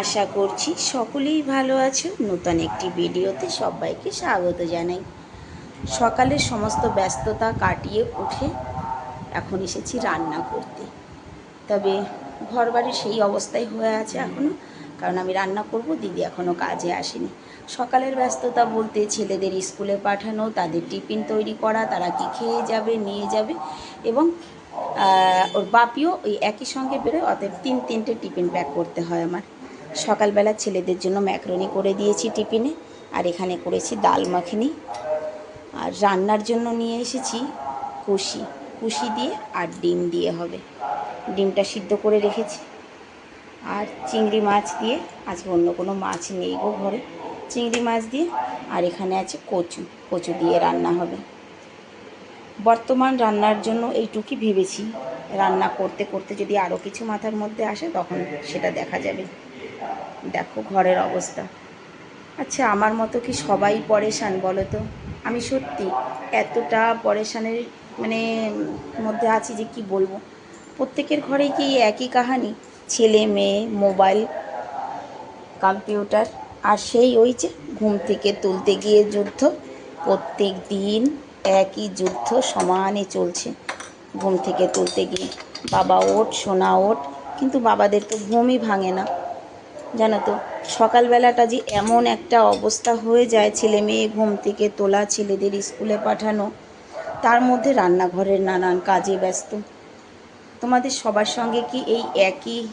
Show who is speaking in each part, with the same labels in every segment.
Speaker 1: আশা করছি সকলেই ভালো আছো। নতুন একটি ভিডিওতে সবাইকে স্বাগত জানাই। সকালের সমস্ত ব্যস্ততা কাটিয়ে উঠে এখন এসেছি রান্না করতে। তবে ঘরবাড়ির সেই অবস্থায় হয়ে আছে এখনও কারণ আমি রান্না করব, দিদি এখনও কাজে আসেনি। সকালের ব্যস্ততা বলতে ছেলেদের স্কুলে পাঠানো, তাদের টিফিন তৈরি করা, তারা কি খেয়ে যাবে, নিয়ে যাবে এবং ওর বাপিও ওই একই সঙ্গে বেরোয়, অতএব তিন তিনটে টিফিন প্যাক করতে হয় আমার। সকালবেলা ছেলেদের জন্য ম্যাকরনি করে দিয়েছি টিফিনে, আর এখানে করেছি ডাল মাখনি। আর রান্নার জন্য নিয়ে এসেছি কুশি। কুশি দিয়ে আর ডিম দিয়ে হবে। ডিমটা সিদ্ধ করে রেখেছি। আর চিংড়ি মাছ দিয়ে, আজকে অন্য কোনো মাছ নেই গো ঘরে। চিংড়ি মাছ দিয়ে, আর এখানে আছে কচু। কচু দিয়ে রান্না হবে। বর্তমান রান্নার জন্য এইটুকুই ভেবেছি। রান্না করতে করতে যদি আরও কিছু মাথার মধ্যে আসে, তখন সেটা দেখা যাবে। দেখো ঘরের অবস্থা। আচ্ছা আমার মতো কি সবাই পরেশান বলো তো আমি সত্যি এতটা পরেশানের মানে মধ্যে আছি যে কি বলব? প্রত্যেকের ঘরেই কি একই কাহানি? ছেলে, মেয়ে, মোবাইল, কম্পিউটার আর সেই ওই যে ঘুম থেকে তুলতে গিয়ে যুদ্ধ। প্রত্যেক দিন একই যুদ্ধ সমানে চলছে। ঘুম থেকে তুলতে গিয়ে বাবা ওঠ, সোনা ওঠ, কিন্তু বাবাদের তো ঘুমই ভাঙে না। জানো তো, সকালবেলাটা যে এমন একটা অবস্থা হয়ে যায় ছেলে মেয়ে ঘুম থেকে তোলা ছেলেদের স্কুলে পাঠানো, তার মধ্যে রান্নাঘরের নানান কাজে ব্যস্ত। তোমাদের সবার সঙ্গে কি এই একই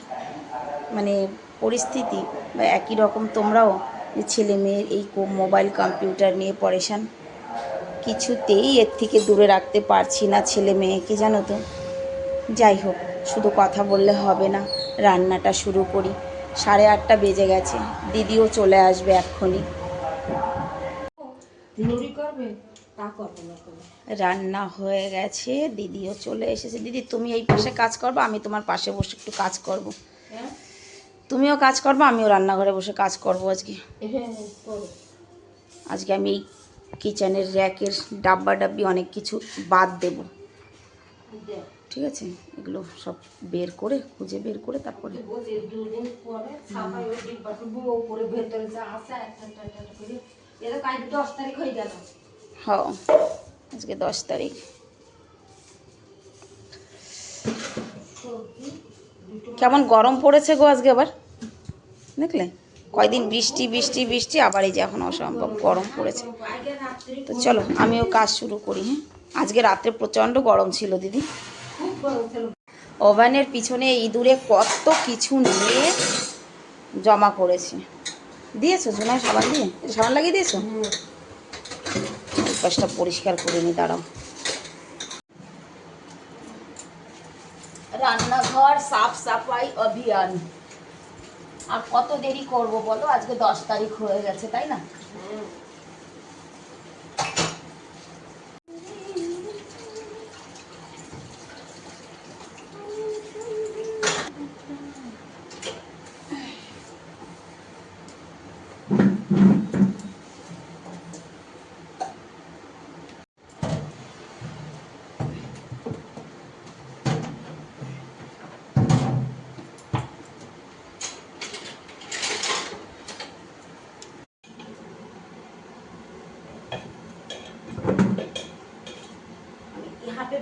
Speaker 1: মানে পরিস্থিতি বা একই রকম তোমরাও যে ছেলে মেয়ের এই মোবাইল কম্পিউটার নিয়ে পরেশান? কিছুতেই এর থেকে দূরে রাখতে পারছি না ছেলে মেয়েকে, জানো তো। যাই হোক, শুধু কথা বললে হবে না, রান্নাটা শুরু করি। সাড়ে আটটা বেজে গেছে। দিদিও চলে আসবে এক্ষুনি। রান্না হয়ে গেছে দিদিও চলে এসেছে। দিদি তুমি এই পাশে কাজ করবে আমি তোমার পাশে বসে একটু কাজ করব।
Speaker 2: হ্যাঁ?
Speaker 1: তুমিও কাজ করবে আমিও রান্নাঘরে বসে কাজ করব আজকে।
Speaker 2: হ্যাঁ
Speaker 1: আজকে আমি এই কিচেনের র্যাকের ডাব্বা ডাব্বি অনেক কিছু বাদ দেব। ঠিক আছে? এগুলো সব বের করে খুঁজে বের করে তারপরে।
Speaker 2: হয়ে
Speaker 1: আজকে দশ তারিখ। কেমন গরম পড়েছে গো আজকে আবার? দেখলে? কয়দিন বৃষ্টি বৃষ্টি বৃষ্টি আবার এই যে এখন অসম্ভব গরম পড়েছে। তো চলো আমিও কাজ শুরু করি হ্যাঁ? আজকে রাত্রে প্রচণ্ড গরম ছিল দিদি। ওভেনের পিছনে ইঁদুরে কত কিছু নিয়ে জমা করেছে। দিয়েছ জোনায় সাবান দিয়ে? সাবান লাগিয়ে দিয়েছ? পাশটা পরিষ্কার করে নি, দাঁড়াও। রান্নাঘর সাফ সাফাই অভিযান। আর কত দেরি করব বলো? আজকে দশ তারিখ হয়ে গেছে, তাই না?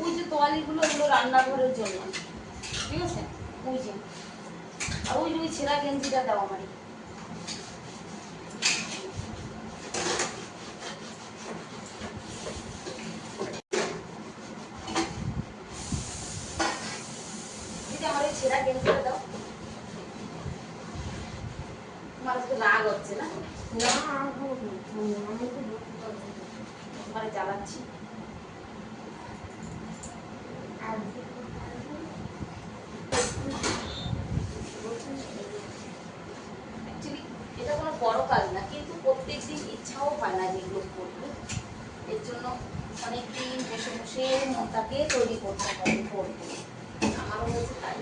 Speaker 1: ওই যে তোয়ালিগুলো ওগুলো রান্নাঘরের জন্য ঠিক আছে? ওই যে। আর ওই যে ওই ছেঁড়া গেঞ্জিটা দাও আমার ছেঁড়া গেঞ্জিটা দাও। তোমার আজকে রাগ হচ্ছে না?
Speaker 2: না আমি তো।
Speaker 1: তোমার জ্বালাচ্ছি
Speaker 2: আর
Speaker 1: Actually, এটা কোনো বড় কাজ না, কিন্তু প্রত্যেক দিন ইচ্ছাও হয় না যেগুলো করব এর জন্য অনেক দিন বসে বসে মনটাকে তৈরি করতে হবে করব আমারও হয়েছে তাই।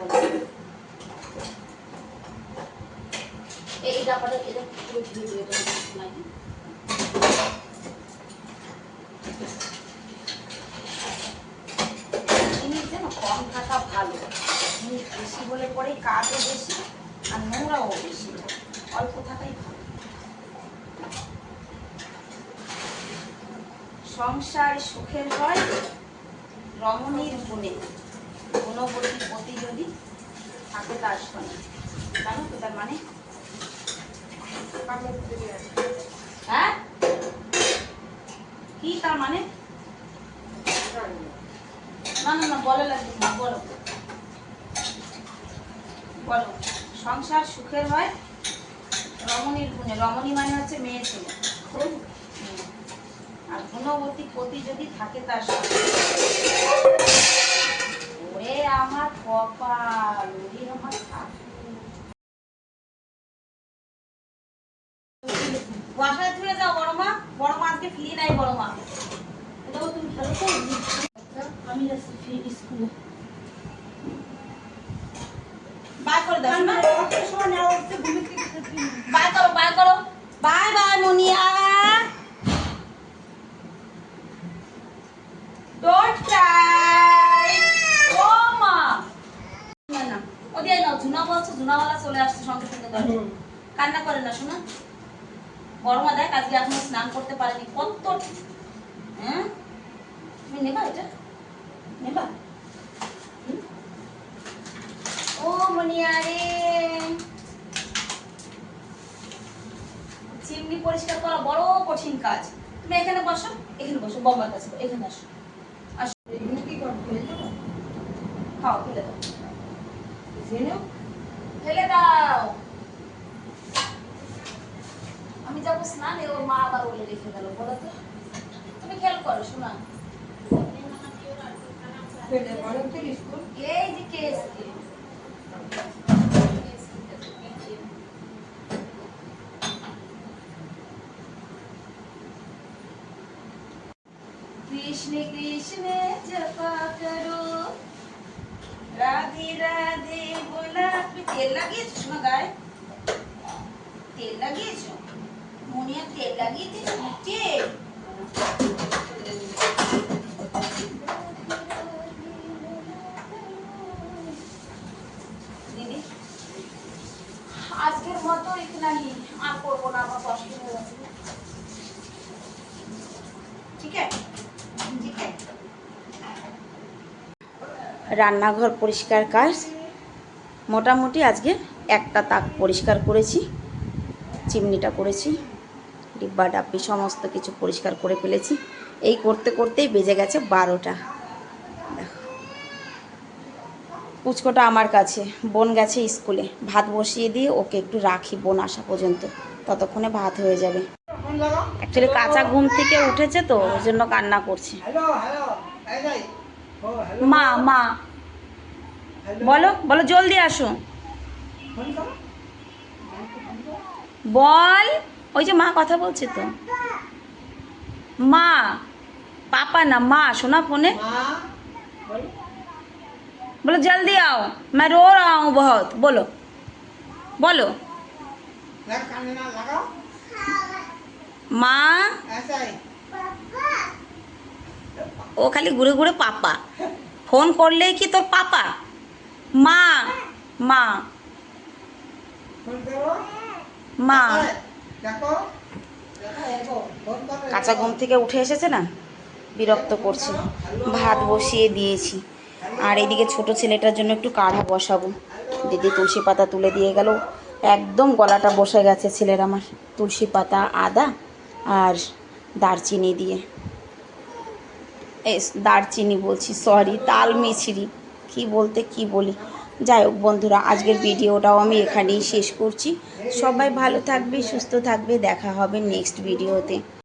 Speaker 1: বলে এই ব্যাপারে এটা নাকি জিনিস যেন কম থাকা ভালো। জিনিস বেশি বলে পরে কাজও বেশি আর নোংরাও বেশি। অল্প থাকাই ভালো। সংসার সুখের হয় রমণীর গুণে। গুণবতী পতি যদি থাকে তার সঙ্গে। জানো তো তার মানে? হ্যাঁ? কি তার মানে? না না না, বলে, লাগবে বলো। বলো, সংসার সুখের হয় রমণীর গুণে। রমণী মানে হচ্ছে মেয়ে ছেলে। আর গুণবতী পতি যদি থাকে তার সঙ্গে। ওরে আমার কপাল, ওরে আমার ঠাকুর বাসায় চলে যাও বড় মা বড় মা আজকে ফিরে নাই বড় মা এটাও তুমি খেলো তো আমি যাচ্ছি ফিরে স্কুলে বাই করে দাও বাই করো বাই করো। Bye bye Muniya. Don't cry ও মা। না না ও নাও ঝুনা বলছো চলে আসছে সঙ্গে সঙ্গে কান্না করে না শোনা। বড় মা দেখ আজকে এখনও স্নান করতে পারেনি কত হ্যাঁ? তুমি নেবা এটা? নেবা হুম? ও মনিয়ারে চিমনি পরিষ্কার করা বড় কঠিন কাজ। তুমি এখানে বসো এখানে বসো বম্বার কাছে এখানে আসো। আসো। খাও ফেলে দাও। ফেলে দাও। আমি যাব স্নানে ওর মা আবার বলে রেখে গেল বলো তো। তুমি খেয়াল করো শোনা। এই যে কেস তেল লাগিয়েছো শোনা গায়ে? তেল লাগিয়েছো? মনিয়া তেল লাগিয়ে দিয়েছ নিচে দিদি? আজকের মতো এখানে আর করব না আমার কষ্ট হয়ে গেছে। ঠিক আছে। রান্নাঘর পরিষ্কার কাজ। মোটামুটি আজকে একটা তাক পরিষ্কার করেছি চিমনিটা করেছি ডিব্বা ডাব্বি সমস্ত কিছু পরিষ্কার করে ফেলেছি। এই করতে করতেই বেজে গেছে বারোটা। পুচকোটা আমার কাছে বোন গেছে স্কুলে। ভাত বসিয়ে দিয়ে ওকে একটু রাখি বোন আসা পর্যন্ত। ততক্ষণে ভাত হয়ে যাবে। অ্যাকচুয়ালি কাঁচা ঘুম থেকে উঠেছে তো ওই জন্য কান্না করছে। মা মা। বলো বলো জলদি আসো বল ওই যে মা কথা বলছে তো মা পাপা না মা শোনা ফোনে बोलो जल्दी आओ मैं रो रहा हूँ बहुत बोलो बोलो মা ও খালি ঘুরে ঘুরে পাপা ফোন করলেই কি তোর পাপা মা মা। মা। কাঁচা ঘুম থেকে উঠে এসেছে না? বিরক্ত করছে। ভাত বসিয়ে দিয়েছি। আর এদিকে ছোট ছেলেটার জন্য একটু কাঢ়া বসাবো। দিদি তুলসী পাতা তুলে দিয়ে গেল। একদম গলাটা বসে গেছে ছেলের আমার। তুলসী পাতা, আদা আর দারচিনি দিয়ে। এই দারচিনি বলছি সরি তাল মিছরি। কি বলতে কি বলি। যাই হোক বন্ধুরা, আজকের ভিডিওটাও আমি এখানেই শেষ করছি। সবাই ভালো থাকবে, সুস্থ থাকবে, দেখা হবে নেক্সট ভিডিওতে